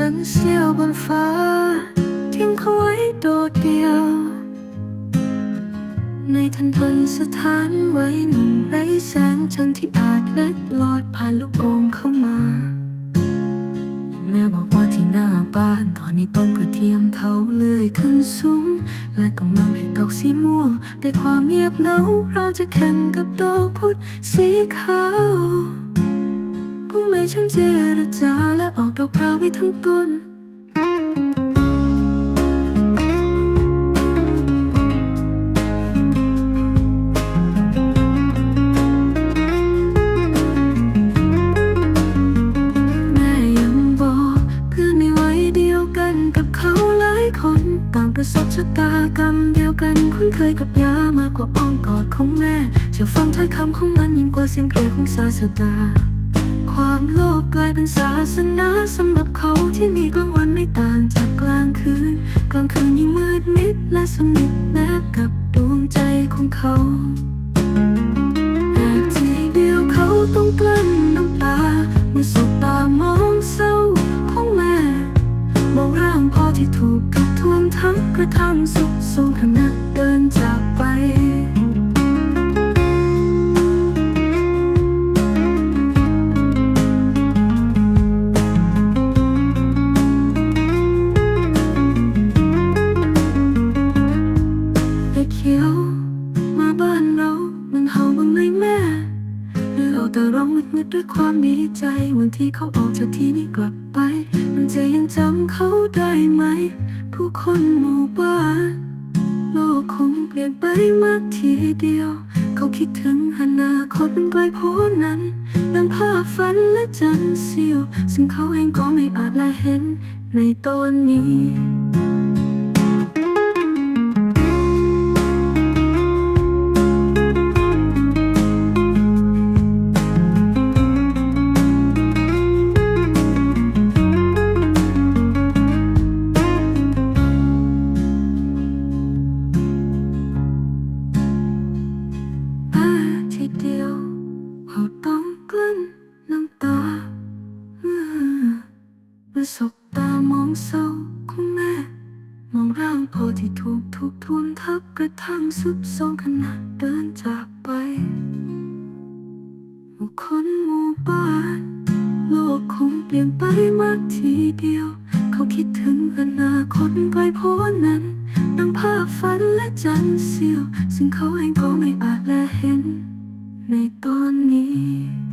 จันเสี้ยวบนฟ้า ทิ้งเขาไว้โดดเดียว ในทันทันสถานไว้หนุ่มไร้แสงจันทร์ที่อาจเล็ดลอดผ่านลูกโป่งเข้ามา แม่บอกว่าที่หน้าบ้านตอนนี้ต้นกระเทียมเขาเลื่อยขึ้นสูงและกำลังเห็นดอกสีม่วงแต่ความเงียบเหงาเราจะแข่งกับดอกพุธสีขาว ช่างเจรจาและออกดอกพราวไปทั้งต้นแม่ยังบอกเพื่อนในวัยเดียวกันกับเขาหลายคนต่างประสบชะตากรรมเดียวกันคุ้นเคยกับยามากกว่าอ้อมกอดของแม่เชื่อฟังถ้อยคำของมันยิ่งกว่าเสียงเพลงของศาสดา ความโลภกลายเป็นศาสนาสำหรับเขาที่มีกลางวันไม่ต่างจากกลางคืน กลางคืนยิ่งมืดมิดและสนิทแนบกับดวงใจของเขาแต่ทีเดียวเขาต้องกลั้นน้ำตาเมื่อสบตามองเศร้าของแม่มองร่างพ่อที่ถูกกระทวงทั้งกระทั่งสุขโศกขณะเดินจากไป มืดด้วยความดีใจ วันที่เขาออกจากที่นี่กลับไป มันจะยังจำเขาได้ไหม ผู้คนหมู่บ้านโลกคงเปลี่ยนไปมากทีเดียว เขาคิดถึงอนาคตมันไกลโพ้นนั้นดังภาพฝันและจันทร์เสียว ซึ่งเขาเองก็ไม่อาจละเห็นในตอนนี้ สบตามองเศร้าของแม่ มองร่างพ่อที่ถูกทุบทวนทับกระทั่งสุดโทรมขณะเดินจากไปผู้คนหมู่บ้าน โลกคงเปลี่ยนไปมากทีเดียว เขาคิดถึงอนาคตไกลโพ้นนั้นดังภาพฝันและจันทร์เสียว ซึ่งเขาเองก็ไม่อาจแลเห็น ในตอนนี้